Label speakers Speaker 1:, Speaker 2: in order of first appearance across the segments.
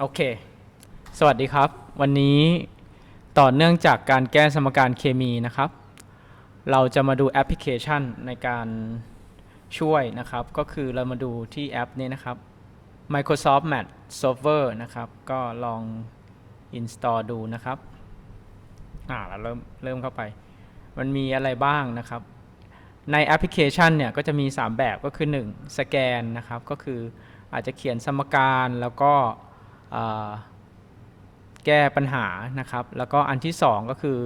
Speaker 1: โอเค สวัสดีครับ วันนี้ต่อเนื่องจากการแก้สมการเคมีนะครับ เราจะมาดูแอปพลิเคชันในการช่วยนะครับ ก็คือเรามาดูที่แอปนี้นะครับ Microsoft Math Solver นะครับ ก็ลอง install ดูนะครับ อ่าเราเริ่มเริ่มเข้าไป มันมีอะไรบ้างนะครับ ในแอปพลิเคชันเนี่ยก็จะมี 3 แบบก็คือ 1 สแกนนะครับ ก็คืออาจจะเขียนสมการแล้วก็ แก้ปัญหานะครับ แล้วก็อันที่ 2 ก็คือ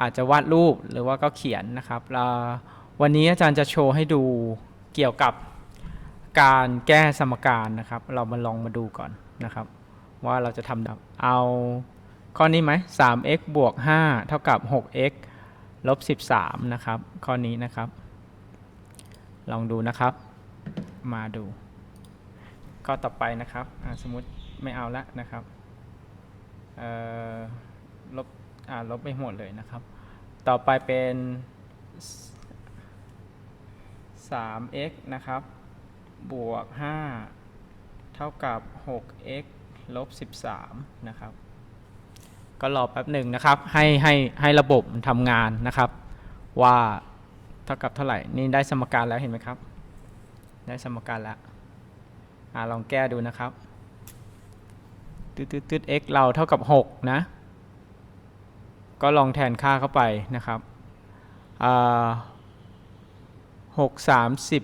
Speaker 1: อาจจะวาดรูปหรือว่าก็เขียนนะครับววันนี้อาจารย์จะโชว์ให้ดูเกี่ยวกับการแก้สมการนะครับ เรามาลองมาดูก่อนนะครับ ว่าเราจะทำแบบเอาข้อนี้ไหม 3x บวก 5 เท่ากับ 6x ลบ 13 นะครับ ข้อนี้นะครับ ลองดูนะครับ มาดู ข้อต่อไปนะครับสมมติไม่เอาละนะครับลบลบไปหมดเลยนะครับ ต่อไปเป็น 3x นะครับ บวก 5 เท่ากับ 6x ลบ 13 นะครับ ก็รอแป๊บหนึ่งนะครับ ให้ให้ให้ระบบทำงานนะครับ ว่าเท่ากับเท่าไหร่ นี่ได้สมการแล้วเห็นไหมครับ ได้สมการแล้ว อ่าลองแก้ดูนะครับตืดตืดตืด x เราเท่ากับ 6 นะ ก็ลองแทนค่าเข้าไปนะครับหกสามสิบ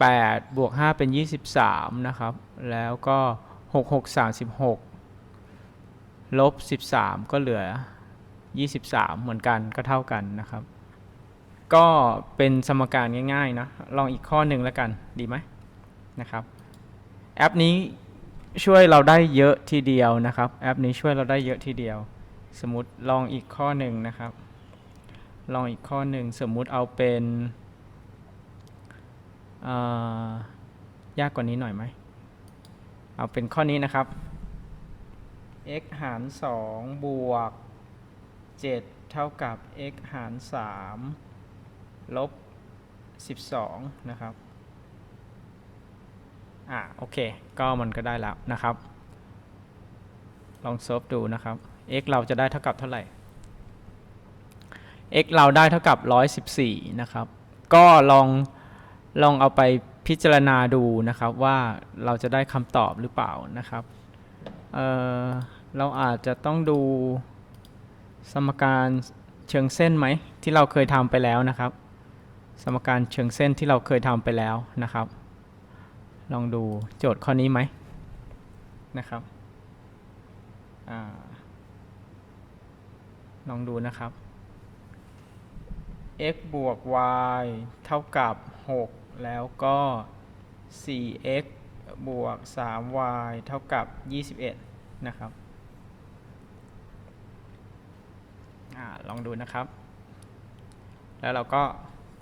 Speaker 1: แปดบวกห้าเป็นยี่สิบสามนะครับ แล้วก็หกหกสามสิบหกลบ13ก็เหลือ23เหมือนกันก็เท่ากันนะครับ ก็เป็นสมการง่ายๆนะ ลองอีกข้อหนึ่งแล้วกันดีไหมนะครับ แอปนี้ช่วยเราได้เยอะทีเดียวนะครับ แอปนี้ช่วยเราได้เยอะทีเดียว สมมติลองอีกข้อหนึ่งนะครับ ลองอีกข้อหนึ่งสมมุติเอาเป็นายากกว่านี้หน่อยไหม เอาเป็นข้อนี้นะครับ x หาร 2 บวก 7 เท่ากับ x หาร 3 ลบ 12 นะครับ อ่าโอเค ก็มันก็ได้แล้วนะครับ ลองเซิร์ฟดูนะครับ x เราจะได้เท่ากับเท่าไหร่ x เราได้เท่ากับ 114 นะครับ ก็ลองลองเอาไปพิจารณาดูนะครับว่าเราจะได้คำตอบหรือเปล่านะครับเเราอาจจะต้องดูสมการเชิงเส้นไหมที่เราเคยทำไปแล้วนะครับ สมการเชิงเส้นที่เราเคยทำไปแล้วนะครับ ลองดูโจทย์ข้อนี้ไหมนะครับอลองดูนะครับ x บวก y เท่ากับ 6 แล้วก็ 4x บวก 3y เท่ากับ 21 นะครับอลองดูนะครับ แล้วเราก็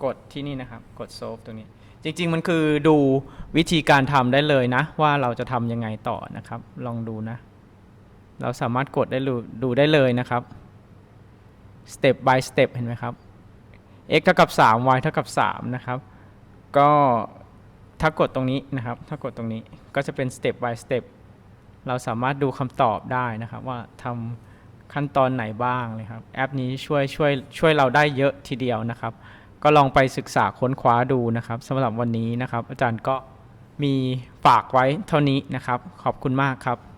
Speaker 1: กดที่นี่นะครับ กด solve ตรงนี้ จริง ๆ มันคือดูวิธีการทำได้เลยนะ ว่าเราจะทำยังไงต่อนะครับ ลองดูนะ เราสามารถกดได้ดูได้เลยนะครับ step by step เห็นไหมครับ x เท่ากับ 3 y เท่ากับ 3 นะครับ ก็ถ้ากดตรงนี้นะครับ ถ้ากดตรงนี้ก็จะเป็น step by step เราสามารถดูคำตอบได้นะครับ ว่าทำขั้นตอนไหนบ้างเลยครับ แอปนี้ช่วยช่วยช่วยเราได้เยอะทีเดียวนะครับ ก็ลองไปศึกษาค้นคว้าดูนะครับสำหรับวันนี้นะครับ อาจารย์ก็มีฝากไว้เท่านี้นะครับ ขอบคุณมากครับ